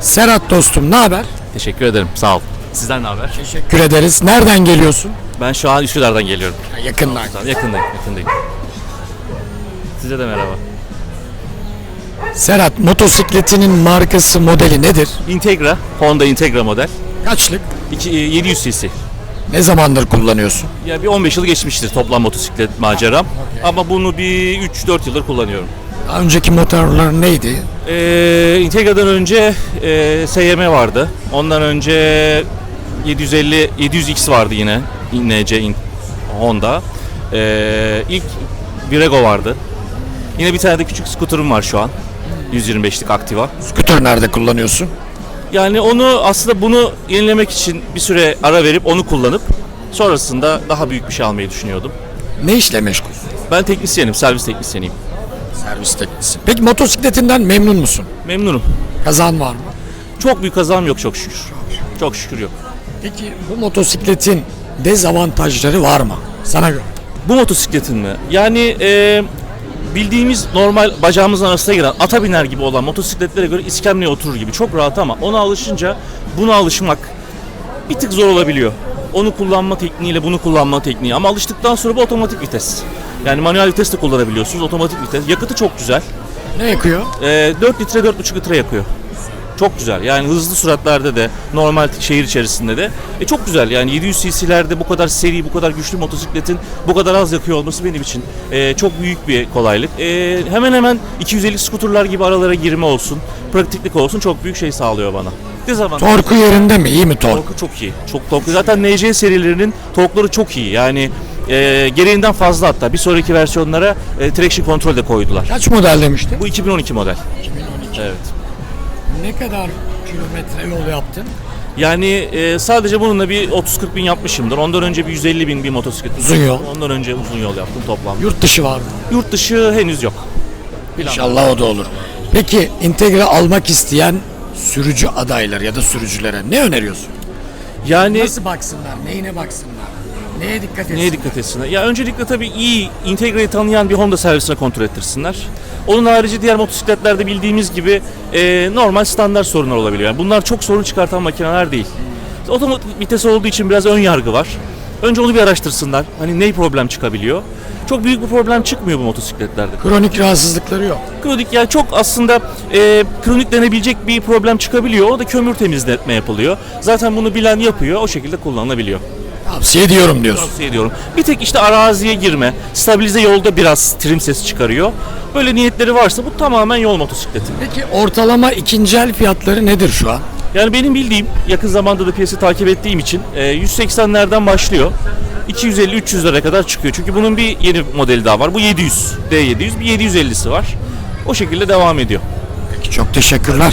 Serhat dostum ne haber? Teşekkür ederim. Sağ ol. Sizden ne haber? Teşekkür ederiz. Nereden geliyorsun? Ben şu an Üsküdar'dan geliyorum. Yakından. Yakındayım, yakındayım. Size de merhaba. Serhat motosikletinin markası modeli nedir? Integra, Honda Integra model. Kaçlık? İki- e, 700 cc. Ne zamandır kullanıyorsun? Ya bir 15 yıl geçmiştir toplam motosiklet maceram. Ama bunu bir 3-4 yıldır kullanıyorum. Daha önceki motorlar neydi? Ee, Integra'dan önce e, SYM vardı. Ondan önce 750 700X vardı yine. NC Honda. Ee, ilk Virego vardı. Yine bir tane de küçük skuterum var şu an. 125'lik Activa. Scooter nerede kullanıyorsun? Yani onu aslında bunu yenilemek için bir süre ara verip onu kullanıp sonrasında daha büyük bir şey almayı düşünüyordum. Ne işle meşgulsün? Ben teknisyenim, servis teknisyeniyim. Servis teknisi. Peki motosikletinden memnun musun? Memnunum. Kazan var mı? Çok büyük kazam yok çok şükür. Çok şükür yok. Peki bu motosikletin dezavantajları var mı? Sana göre. Bu motosikletin mi? Yani e, bildiğimiz normal bacağımızın arasına giren ata biner gibi olan motosikletlere göre iskemleye oturur gibi. Çok rahat ama ona alışınca buna alışmak bir tık zor olabiliyor. Onu kullanma tekniğiyle bunu kullanma tekniği. Ama alıştıktan sonra bu otomatik vites. Yani manuel vites de kullanabiliyorsunuz. Otomatik vites. Yakıtı çok güzel. Ne yakıyor? E, 4 litre 4,5 litre yakıyor. Çok güzel. Yani hızlı süratlerde de normal şehir içerisinde de e, çok güzel. Yani 700 cc'lerde bu kadar seri, bu kadar güçlü motosikletin bu kadar az yakıyor olması benim için e, çok büyük bir kolaylık. E, hemen hemen 250 skuterlar gibi aralara girme olsun, pratiklik olsun çok büyük şey sağlıyor bana. Dezavantaj. Torku yerinde mi? İyi mi tork? Torku çok iyi. Çok torklu. Zaten NC serilerinin torkları çok iyi. Yani e, gereğinden fazla hatta. Bir sonraki versiyonlara e, traction control de koydular. Kaç model demiştin? Bu 2012 model. 2012. Evet. Ne kadar kilometre yol yaptın? Yani e, sadece bununla bir 30-40 bin yapmışımdır. Ondan önce bir 150 bin bir motosiklet. Uzun yol. Ondan önce uzun yol yaptım toplam. Yurt dışı var mı? Yurt dışı henüz yok. İnşallah o da olur. Peki Integra almak isteyen sürücü adaylar ya da sürücülere ne öneriyorsun? Yani Nasıl baksınlar? Neyine baksınlar? Neye dikkat etsinler? neye dikkat etsinler? Ya öncelikle tabii iyi Integra'yı tanıyan bir Honda servisine kontrol ettirsinler. Onun harici diğer motosikletlerde bildiğimiz gibi e, normal standart sorunlar olabiliyor. Yani bunlar çok sorun çıkartan makineler değil. Otomatik vites olduğu için biraz ön yargı var. Önce onu bir araştırsınlar. Hani ne problem çıkabiliyor? Çok büyük bir problem çıkmıyor bu motosikletlerde. Kronik rahatsızlıkları yok. Kronik yani çok aslında e, kronik denebilecek bir problem çıkabiliyor. O da kömür temizletme yapılıyor. Zaten bunu bilen yapıyor. O şekilde kullanılabiliyor. Tavsiye ediyorum diyorsun. Tavsiye ediyorum. Bir tek işte araziye girme, stabilize yolda biraz trim sesi çıkarıyor. Böyle niyetleri varsa bu tamamen yol motosikleti. Peki ortalama ikinci el fiyatları nedir şu an? Yani benim bildiğim, yakın zamanda da piyasayı takip ettiğim için e, 180'lerden başlıyor. 250-300'lere kadar çıkıyor. Çünkü bunun bir yeni modeli daha var. Bu 700, D700, bir 750'si var. O şekilde devam ediyor. Peki çok teşekkürler.